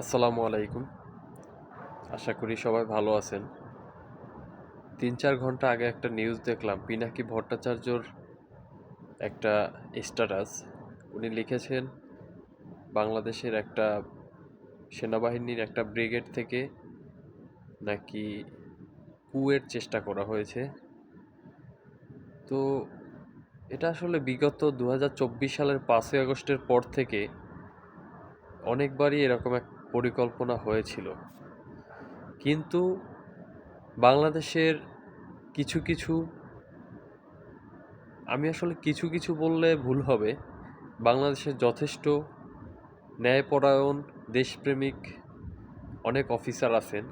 আসসালামু আলাইকুম। আশা করি সবাই ভালো আছেন। তিন চার ঘণ্টা আগে একটা নিউজ দেখলাম, পিনাকি ভট্টাচার্যর একটা স্ট্যাটাস উনি লিখেছেন, বাংলাদেশের একটা সেনাবাহিনীর একটা ব্রিগেড থেকে নাকি কুয়ের চেষ্টা করা হয়েছে। তো এটা আসলে বিগত দু হাজার চব্বিশ সালের পাঁচই আগস্টের পর থেকে অনেকবারই এরকম এক পরিকল্পনা হয়েছিল। কিন্তু বাংলাদেশের কিছু কিছু, আমি আসলে কিছু কিছু বললে ভুল হবে, বাংলাদেশের যথেষ্ট ন্যায়পরায়ণ, দেশপ্রেমিক অনেক অফিসার আছেন,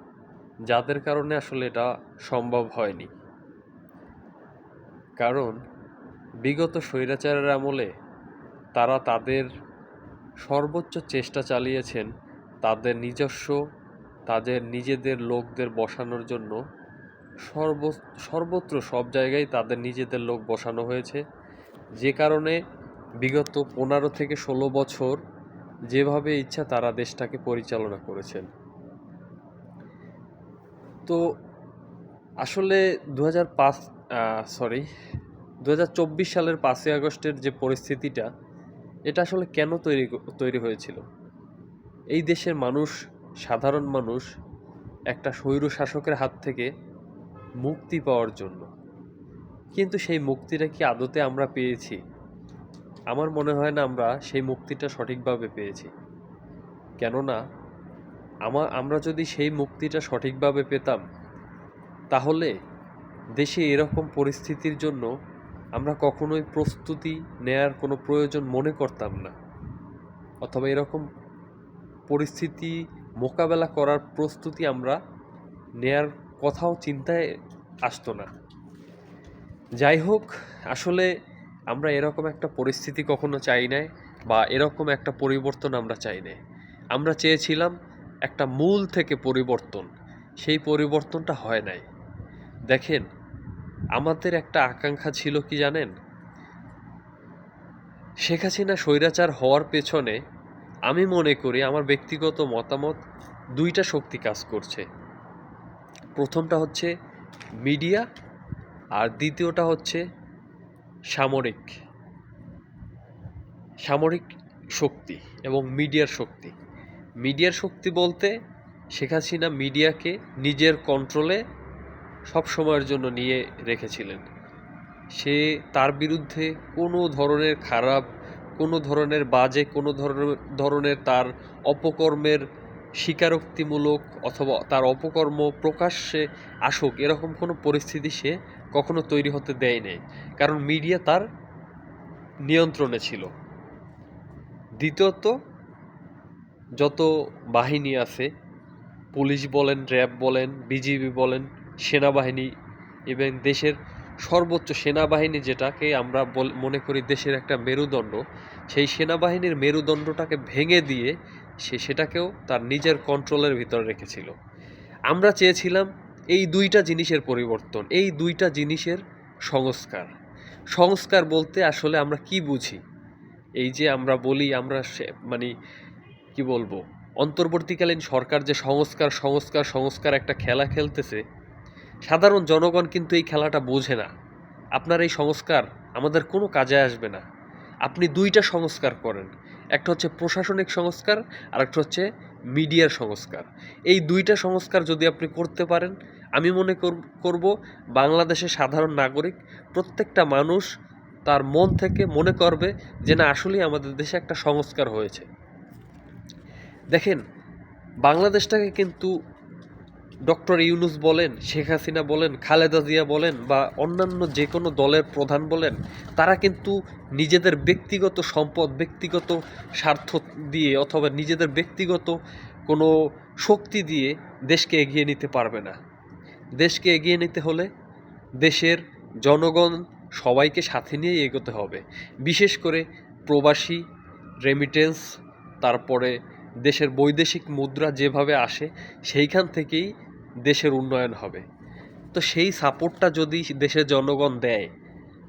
যাদের কারণে আসলে এটা সম্ভব হয়নি। কারণ বিগত স্বৈরাচারের আমলে তারা তাদের সর্বোচ্চ চেষ্টা চালিয়েছেন তাদের নিজস্ব, তাদের নিজেদের লোকদের বসানোর জন্য সর্ব, সর্বত্র সব জায়গায় তাদের নিজেদের লোক বসানো হয়েছে। যে কারণে বিগত পনেরো থেকে ষোলো বছর যেভাবে ইচ্ছা তারা দেশটাকে পরিচালনা করেছেন। তো আসলে দু হাজার পাঁচ সরি দু হাজার চব্বিশ সালের পাঁচই আগস্টের যে পরিস্থিতিটা, এটা আসলে কেন তৈরি তৈরি হয়েছিল? এই দেশের মানুষ, সাধারণ মানুষ, একটা স্বৈর শাসকের হাত থেকে মুক্তি পাওয়ার জন্য। কিন্তু সেই মুক্তিটা কি আদতে আমরা পেয়েছি? আমার মনে হয় না আমরা সেই মুক্তিটা সঠিকভাবে পেয়েছি। কেননা, আমা, আমরা যদি সেই মুক্তিটা সঠিকভাবে পেতাম, তাহলে দেশে এরকম পরিস্থিতির জন্য আমরা কখনোই প্রস্তুতি নেয়ার কোনো প্রয়োজন মনে করতাম না। অথবা এরকম পরিস্থিতি মোকাবেলা করার প্রস্তুতি আমরা নেয়ার কথাও চিন্তায় আসতো না। যাই হোক, আসলে আমরা এরকম একটা পরিস্থিতি কখনো চাই নাই বা এরকম একটা পরিবর্তন আমরা চাই নাই। আমরা চেয়েছিলাম একটা মূল থেকে পরিবর্তন, সেই পরিবর্তনটা হয় নাই। দেখেন, আমাদের একটা আকাঙ্ক্ষা ছিল কি জানেন? শেখ হাসিনা স্বৈরাচার হওয়ার পেছনে আমি মনে করি আমার ব্যক্তিগত মতামত দুইটা শক্তি কাজ করছে। প্রথমটা হচ্ছে মিডিয়া আর দ্বিতীয়টা হচ্ছে সামরিক। সামরিক শক্তি এবং মিডিয়ার শক্তি। মিডিয়ার শক্তি বলতে শেখ হাসিনা মিডিয়াকে নিজের কন্ট্রোলে সব সময়ের জন্য নিয়ে রেখেছিলেন। সে তার বিরুদ্ধে কোনো ধরনের খারাপ কোনো ধরনের বাজে, কোনো ধরনের ধরনের তার অপকর্মের স্বীকারোক্তিমূলক অথবা তার অপকর্ম প্রকাশ্যে আসুক, এরকম কোনো পরিস্থিতি সে কখনো তৈরি হতে দেয় নাই। কারণ মিডিয়া তার নিয়ন্ত্রণে ছিল। দ্বিতীয়ত, যত বাহিনী আছে, পুলিশ বলেন, র্যাব বলেন, বিজিবি বলেন, সেনাবাহিনী এবং দেশের সর্বোচ্চ সেনাবাহিনী যেটাকে আমরা মনে করি দেশের একটা মেরুদণ্ড, সেই সেনাবাহিনীর মেরুদণ্ডটাকে ভেঙে দিয়ে সে সেটাকেও তার নিজের কন্ট্রোলের ভিতরে রেখেছিল। আমরা চেয়েছিলাম এই দুইটা জিনিসের পরিবর্তন, এই দুইটা জিনিসের সংস্কার। সংস্কার বলতে আসলে আমরা কি বুঝি? এই যে আমরা বলি, আমরা মানে কি বলব? অন্তর্বর্তীকালীন সরকার যে সংস্কার সংস্কার সংস্কার একটা খেলা খেলতেছে সাধারণ জনগণ কিন্তু এই খেলাটা বোঝে না। আপনার এই সংস্কার আমাদের কোনো কাজে আসবে না। আপনি দুইটা সংস্কার করেন। একটা হচ্ছে প্রশাসনিক সংস্কার আর একটা হচ্ছে মিডিয়ার সংস্কার। এই দুইটা সংস্কার যদি আপনি করতে পারেন, আমি মনে করব বাংলাদেশের সাধারণ নাগরিক, প্রত্যেকটা মানুষ তার মন থেকে মনে করবে যে না, আসলেই আমাদের দেশে একটা সংস্কার হয়েছে। দেখেন, বাংলাদেশটাকে কিন্তু ডক্টর ইউনুস বলেন, শেখ হাসিনা বলেন, খালেদা জিয়া বলেন বা অন্যান্য যে কোনো দলের প্রধান বলেন, তারা কিন্তু নিজেদের ব্যক্তিগত সম্পদ, ব্যক্তিগত স্বার্থ দিয়ে অথবা নিজেদের ব্যক্তিগত কোনো শক্তি দিয়ে দেশকে এগিয়ে নিতে পারবে না। দেশকে এগিয়ে নিতে হলে দেশের জনগণ সবাইকে সাথে নিয়েই এগোতে হবে। বিশেষ করে প্রবাসী রেমিটেন্স তারপরে দেশের বৈদেশিক মুদ্রা যেভাবে আসে, সেইখান থেকেই দেশের উন্নয়ন হবে। তো সেই সাপোর্টটা যদি দেশের জনগণ দেয়,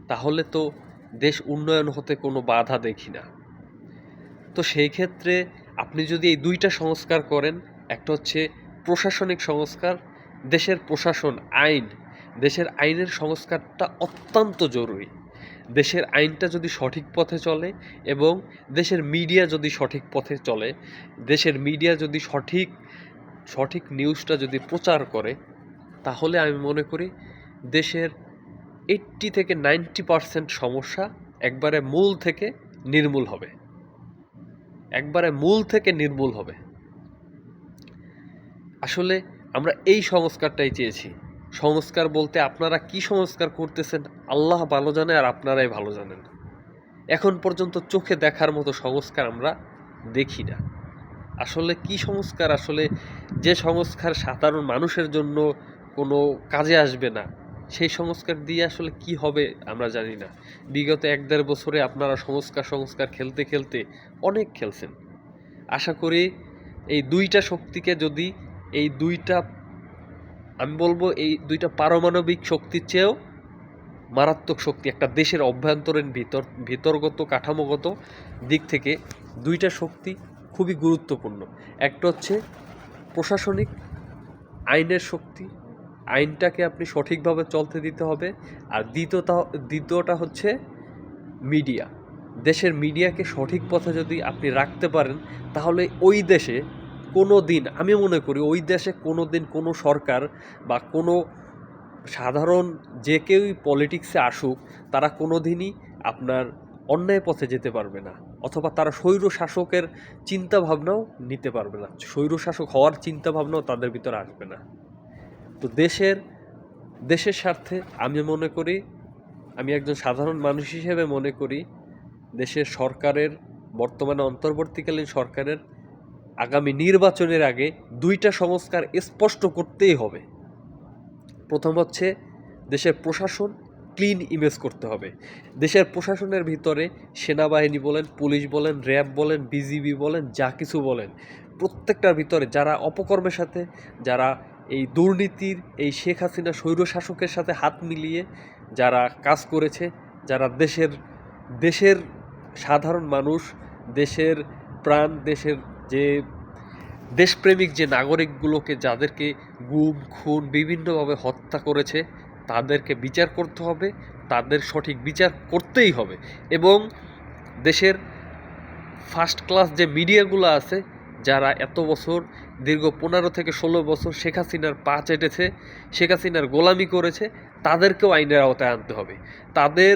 তাহলে তো দেশ উন্নয়ন হতে কোনো বাধা দেখি না। তো সেই ক্ষেত্রে আপনি যদি এই দুইটা সংস্কার করেন, একটা হচ্ছে প্রশাসনিক সংস্কার, দেশের প্রশাসন আইন, দেশের আইনের সংস্কারটা অত্যন্ত জরুরি। দেশের আইনটা যদি সঠিক পথে চলে এবং দেশের মিডিয়া যদি সঠিক পথে চলে, দেশের মিডিয়া যদি সঠিক সঠিক নিউজটা যদি প্রচার করে, তাহলে আমি মনে করি দেশের এইট্টি থেকে নাইনটি পারসেন্ট সমস্যা একবারে মূল থেকে নির্মূল হবে। একবারে মূল থেকে নির্মূল হবে। আসলে আমরা এই সংস্কারটাই চেয়েছি। সংস্কার বলতে আপনারা কি সংস্কার করতেছেন? আল্লাহ ভালো জানে আর আপনারাই ভালো জানেন। এখন পর্যন্ত চোখে দেখার মতো সংস্কার আমরা দেখি না। আসলে কি সংস্কার? আসলে যে সংস্কার সাধারণ মানুষের জন্য কোনো কাজে আসবে না, সেই সংস্কার দিয়ে আসলে কি হবে আমরা জানি না। বিগত এক দেড় বছরে আপনারা সংস্কার সংস্কার খেলতে খেলতে অনেক খেলছেন। আশা করি এই দুইটা শক্তিকে যদি এই দুইটা আমি বলব এই দুইটা পারমাণবিক শক্তির চেয়েও মারাত্মক শক্তি, একটা দেশের অভ্যন্তরীণ ভিতর, ভিতরগত, কাঠামোগত দিক থেকে দুইটা শক্তি খুবই গুরুত্বপূর্ণ। একটা হচ্ছে প্রশাসনিক আইনের শক্তি, আইনটাকে আপনি সঠিকভাবে চলতে দিতে হবে। আর দ্বিতীয়টা দ্বিতীয়টা হচ্ছে মিডিয়া। দেশের মিডিয়াকে সঠিক পথে যদি আপনি রাখতে পারেন, তাহলে ওই দেশে কোনো দিন, আমি মনে করি ওই দেশে কোনো দিন কোনো সরকার বা কোনো সাধারণ যে কেউই পলিটিক্সে আসুক, তারা কোনো দিনই আপনার অন্যায় পথে যেতে পারবে না। অথবা তারা স্বৈর শাসকের চিন্তা ভাবনাও নিতে পারবে না। স্বৈর শাসক হওয়ার চিন্তাভাবনাও তাদের ভিতরে আসবে না। তো দেশের দেশের স্বার্থে আমি মনে করি, আমি একজন সাধারণ মানুষ হিসেবে মনে করি, দেশের সরকারের, বর্তমানে অন্তর্বর্তীকালীন সরকারের আগামী নির্বাচনের আগে দুইটা সংস্কার স্পষ্ট করতেই হবে। প্রথম হচ্ছে দেশের প্রশাসন ক্লিন ইমেজ করতে হবে। দেশের প্রশাসনের ভিতরে সেনাবাহিনী বলেন, পুলিশ বলেন, র্যাব বলেন, বিজিবি বলেন, যা কিছু বলেন, প্রত্যেকটার ভিতরে যারা অপকর্মের সাথে, যারা এই দুর্নীতির, এই শেখ হাসিনা স্বৈর শাসকের সাথে হাত মিলিয়ে যারা কাজ করেছে, যারা দেশের দেশের সাধারণ মানুষ, দেশের প্রাণ, দেশের যে দেশপ্রেমিক যে নাগরিকগুলোকে যাদেরকে গুম, খুন বিভিন্নভাবে হত্যা করেছে, তাদেরকে বিচার করতে হবে, তাদের সঠিক বিচার করতেই হবে এবং দেশের ফার্স্ট ক্লাস যে মিডিয়াগুলো আছে, যারা এত বছর, দীর্ঘ পনেরো থেকে ষোলো বছর শেখ হাসিনার পা চেটেছে, শেখ হাসিনার গোলামি করেছে, তাদেরকেও আইনের আওতায় আনতে হবে। তাদের